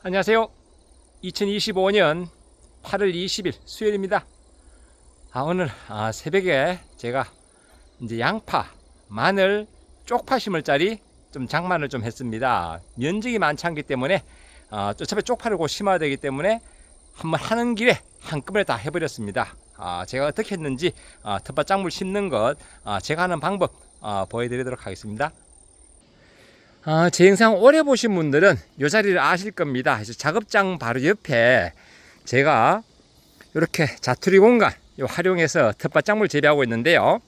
안녕하세요. 2025년 8월 20일 수요일입니다. 아, 오늘 아, 새벽에 제가 이제 양파, 마늘, 쪽파 심을 자리 좀 장만을 좀 했습니다. 면적이 많지 않기 때문에 아, 어차피 쪽파를 곧 심어야 되기 때문에 한번 하는 길에 한꺼번에 다 해버렸습니다. 아, 제가 어떻게 했는지 아, 텃밭 작물 심는 것 아, 제가 하는 방법 아, 보여드리도록 하겠습니다. 아, 제 영상 오래 보신 분들은 이 자리를 아실 겁니다. 그래서 작업장 바로 옆에 제가 이렇게 자투리 공간 요 활용해서 텃밭작물 재배하고 있는데요.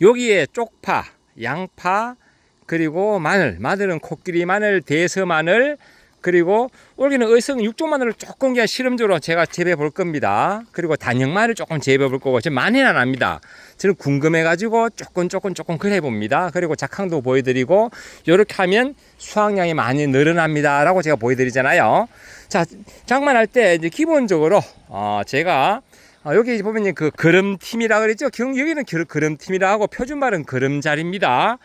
여기에 쪽파, 양파, 그리고 마늘, 마늘은 코끼리 마늘, 대서 마늘, 그리고 올해는 의성 육종 마늘을 조금 그냥 실험적으로 제가 재배해 볼 겁니다. 그리고 단역 마늘 조금 재배해 볼 거고, 지금 많이는 안 합니다. 저는 궁금해 가지고 조금 조금 조금 그래 봅니다. 그리고 작황도 보여드리고, 이렇게 하면 수확량이 많이 늘어납니다라고 제가 보여드리잖아요. 자, 장만할 때 이제 기본적으로 어, 제가 어, 여기 보면 그 걸음팀이라 그랬죠. 경- 여기는 겨- 걸음팀이라 하고 표준 말은 걸음자리입니다.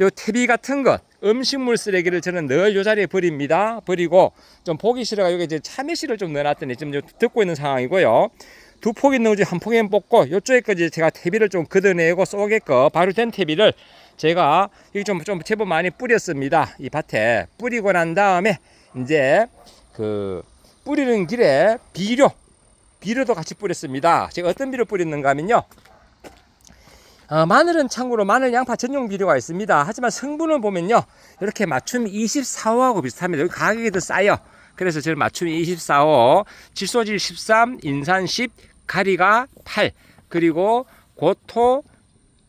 저 퇴비 같은 것, 음식물 쓰레기를 저는 늘이 자리에 버립니다. 버리고 좀 보기 싫어가 여기 이제 참외씨를 좀 넣어놨더니 지금 저 듣고 있는 상황이고요. 두 폭 있는 거지 한 폭에 뽑고 이쪽에까지 제가 퇴비를 좀 걷어내고 쏘게끔 바로 된 퇴비를 제가 여기 좀, 좀 제법 많이 뿌렸습니다. 이 밭에 뿌리고 난 다음에 이제 그 뿌리는 길에 비료 비료도 같이 뿌렸습니다. 제가 어떤 비료 뿌렸는가 하면요. 어, 마늘은 참고로 마늘 양파 전용 비료가 있습니다. 하지만 성분을 보면요. 이렇게 맞춤 24호하고 비슷합니다. 여기 가격이 더 싸요. 그래서 저는 맞춤 24호, 질소질 13, 인산 10, 가리가 8, 그리고 고토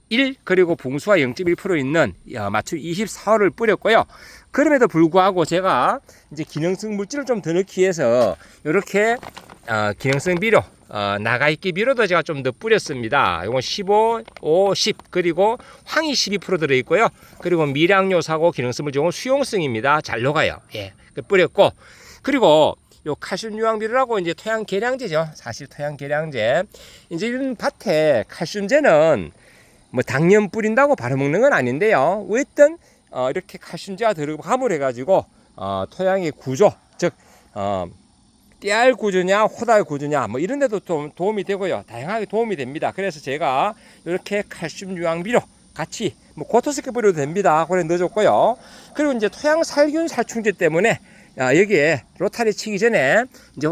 1, 그리고 붕수가 0.1% 있는 어, 맞춤 24호를 뿌렸고요. 그럼에도 불구하고 제가 이제 기능성 물질을 좀 더 넣기 위해서 이렇게 어, 기능성 비료 어, 나가있기 비료도 제가 좀 더 뿌렸습니다. 이건 15, 5, 10 그리고 황이 12% 들어있고요. 그리고 미량요사고 기능성 물질 은 수용성입니다. 잘 녹아요. 예, 그 뿌렸고 그리고 요 칼슘 유황비료라고 이제 토양 계량제죠. 사실 토양 계량제. 이제 이런 밭에 칼슘제는 뭐 당연 뿌린다고 바로 먹는 건 아닌데요. 어쨌든 어, 이렇게 칼슘제가 들어감을 해가지고 어, 토양의 구조, 즉 어, 띠알 구조냐 호달 구조냐 뭐 이런 데도 좀 도움이 되고요. 다양하게 도움이 됩니다. 그래서 제가 이렇게 칼슘 유황비료 같이 뭐 고토스케 뿌려도 됩니다. 그래 넣어줬고요. 그리고 이제 토양 살균 살충제 때문에 아, 여기에 로타리 치기 전에 이제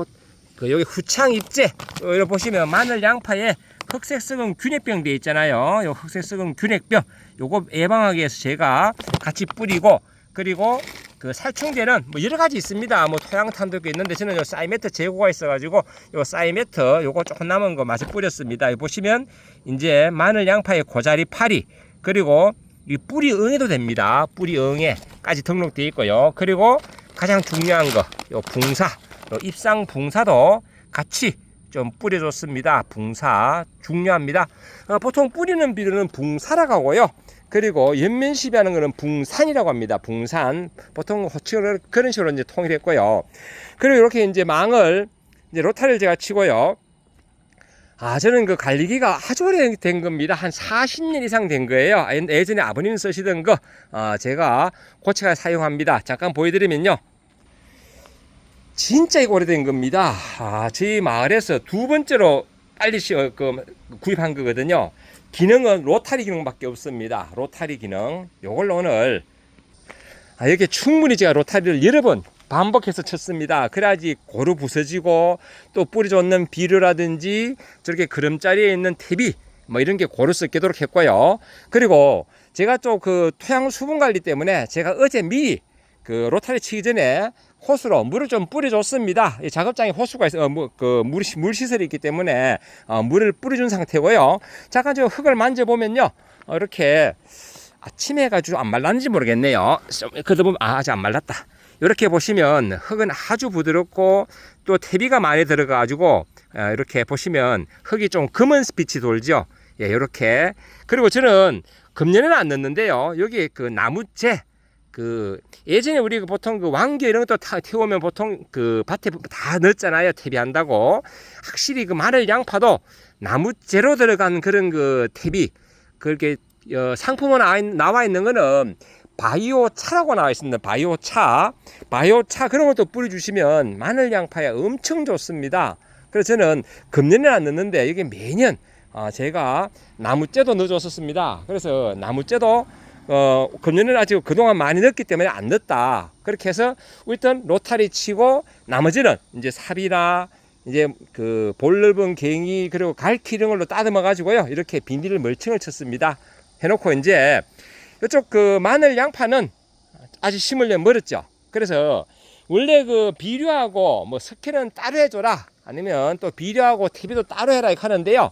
그 여기 후창 입제 여기 보시면 마늘 양파에 흑색성은 균핵병 돼 있잖아요. 요 흑색성은 균핵병 요거 예방하기 위해서 제가 같이 뿌리고 그리고 그 살충제는 뭐 여러 가지 있습니다. 뭐 토양탄도 있는데 저는 요 사이메트 재고가 있어가지고 요 사이메트 요거 조금 남은 거 마저 뿌렸습니다. 보시면 이제 마늘 양파의 고자리 파리 그리고 이 뿌리 응애도 됩니다. 뿌리 응애까지 등록되어 있고요. 그리고 가장 중요한 거 요 붕사 요 입상 붕사도 같이 좀 뿌려줬습니다. 붕사 중요합니다. 어, 보통 뿌리는 비료는 붕사라고 하고요. 그리고 연면시비하는 것은 붕산이라고 합니다. 붕산 보통 호칭을 그런 식으로 이제 통일했고요. 그리고 이렇게 이제 망을 이제 로타를 제가 치고요. 아, 저는 그 관리기가 아주 오래된 겁니다. 한 40년 이상 된 거예요. 아, 예전에 아버님 쓰시던 거, 아, 제가 고체가 사용합니다. 잠깐 보여드리면요. 진짜 이거 오래된 겁니다. 아, 저희 마을에서 두 번째로 빨리 시, 어, 그, 구입한 거거든요. 기능은 로타리 기능밖에 없습니다. 로타리 기능. 요걸로 오늘 아, 이렇게 충분히 제가 로타리를 여러 번 반복해서 쳤습니다. 그래야지 고루 부서지고 또 뿌리 좋는 비료라든지 저렇게 그름자리에 있는 탭이 뭐 이런 게 고루 섞이도록 했고요. 그리고 제가 또 그 토양 수분 관리 때문에 제가 어제 미리 그 로타리 치기 전에 호수로 물을 좀 뿌려줬습니다. 이 작업장에 호수가 있어, 어, 뭐, 그 물, 물 시설이 있기 때문에 어, 물을 뿌려준 상태고요. 잠깐 저 흙을 만져보면요, 어, 이렇게 아침에 해가지고 안 말랐는지 모르겠네요. 좀 그러다 보면 아, 아직 안 말랐다. 이렇게 보시면 흙은 아주 부드럽고 또 퇴비가 많이 들어가가지고 어, 이렇게 보시면 흙이 좀 검은 빛이 돌죠. 예, 이렇게 그리고 저는 금년에는 안 넣는데요. 여기 그 나무재 그 예전에 우리 그 보통 그 왕겨 이런 것도 다 태우면 보통 그 밭에 다 넣었잖아요. 퇴비한다고. 확실히 그 마늘 양파도 나무재로 들어간 그런 그 퇴비 그렇게 어, 상품은 나와 있는 거는 바이오 차라고 나와 있습니다. 바이오 차, 바이오 차 그런 것도 뿌려주시면 마늘 양파에 엄청 좋습니다. 그래서 저는 금년에는 안 넣는데 이게 매년 아, 제가 나무째도 넣어줬었습니다. 그래서 나무째도 어, 금년에는 아직 그동안 많이 넣었기 때문에 안 넣었다. 그렇게 해서 일단 로타리 치고 나머지는 이제 삽이나 이제 그 볼 넓은 갱이 그리고 갈퀴 이런 걸로 따듬어 가지고요. 이렇게 비닐을 멀칭을 쳤습니다. 해놓고 이제 이쪽 그 마늘 양파는 아직 심으려면 멀었죠. 그래서 원래 그 비료하고 뭐 스킬은 따로 해줘라. 아니면 또 비료하고 퇴비도 따로 해라 이렇게 하는데요.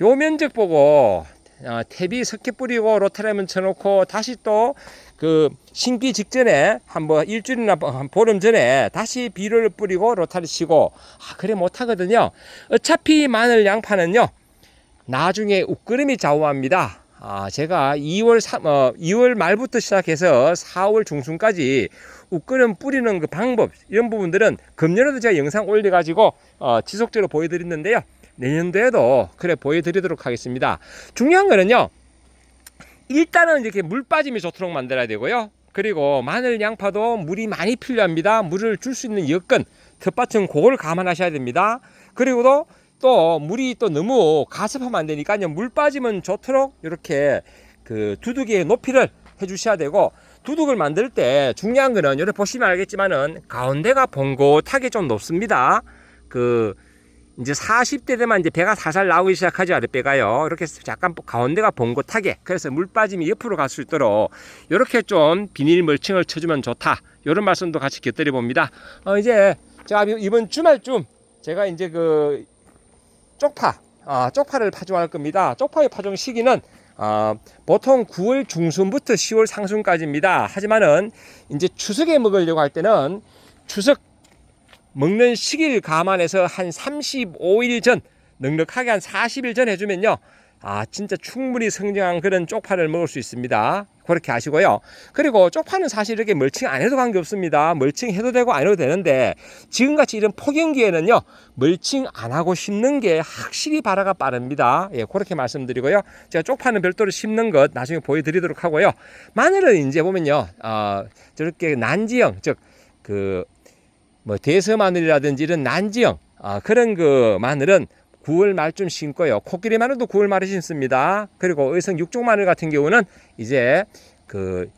요 면적 보고 어, 퇴비 석회 뿌리고 로타리면 쳐놓고 다시 또 그 심기 직전에 한번 일주일이나 한 보름 전에 다시 비료를 뿌리고 로타리 치고 아 그래 못하거든요. 어차피 마늘 양파는요 나중에 웃그름이 좌우합니다. 아 제가 2월 3, 어, 2월 말부터 시작해서 4월 중순까지 웃그름 뿌리는 그 방법 이런 부분들은 금년에도 제가 영상 올려가지고 어, 지속적으로 보여드렸는데요. 내년도에도 그래 보여드리도록 하겠습니다. 중요한 거는요. 일단은 이렇게 물 빠짐이 좋도록 만들어야 되고요. 그리고 마늘 양파도 물이 많이 필요합니다. 물을 줄 수 있는 여건 텃밭은 그걸 감안하셔야 됩니다. 그리고도 또 물이 또 너무 가습하면 안 되니까요. 물 빠짐은 좋도록 이렇게 그 두둑이의 높이를 해주셔야 되고 두둑을 만들 때 중요한 거는 여기 보시면 알겠지만은 가운데가 봉긋하게 좀 높습니다. 그 이제 40대 되면 이제 배가 살살 나오기 시작하죠 아랫배가요. 이렇게 약간 가운데가 봉긋하게 그래서 물 빠짐이 옆으로 갈 수 있도록 이렇게 좀 비닐 멀칭을 쳐주면 좋다. 이런 말씀도 같이 곁들여 봅니다. 어, 이제 제가 이번 주말쯤 제가 이제 그 쪽파 아, 쪽파를 파종할 겁니다. 쪽파의 파종 시기는 어, 보통 9월 중순부터 10월 상순까지입니다. 하지만은 이제 추석에 먹으려고 할 때는 추석 먹는 시기를 감안해서 한 35일 전 넉넉하게 한 40일 전 해주면요. 아 진짜 충분히 성장한 그런 쪽파를 먹을 수 있습니다. 그렇게 하시고요. 그리고 쪽파는 사실 이렇게 멀칭 안 해도 관계없습니다. 멀칭 해도 되고 안 해도 되는데 지금같이 이런 폭염기에는요 멀칭 안 하고 심는 게 확실히 발화가 빠릅니다. 예 그렇게 말씀드리고요. 제가 쪽파는 별도로 심는 것 나중에 보여드리도록 하고요. 마늘은 이제 보면요 어, 저렇게 난지형 즉 그 뭐 대서 마늘이라든지 이런 난지형 아, 그런 그 마늘은 9월 말쯤 심고요. 코끼리 마늘도 9월 말에 심습니다. 그리고 의성 육종 마늘 같은 경우는 이제 그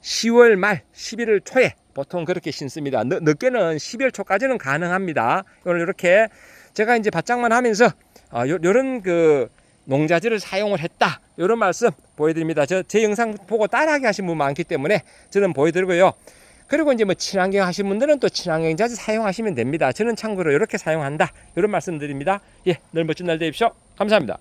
10월 말, 11월 초에 보통 그렇게 심습니다. 늦, 늦게는 12월 초까지는 가능합니다. 오늘 이렇게 제가 이제 바짝만 하면서 아, 요, 요런 그 농자재를 사용을 했다. 이런 말씀 보여드립니다. 저 제 영상 보고 따라하게 하신 분 많기 때문에 저는 보여드리고요. 그리고 이제 뭐 친환경 하신 분들은 또 친환경 자재 사용하시면 됩니다. 저는 참고로 이렇게 사용한다. 이런 말씀 드립니다. 예, 늘 멋진 날 되십시오. 감사합니다.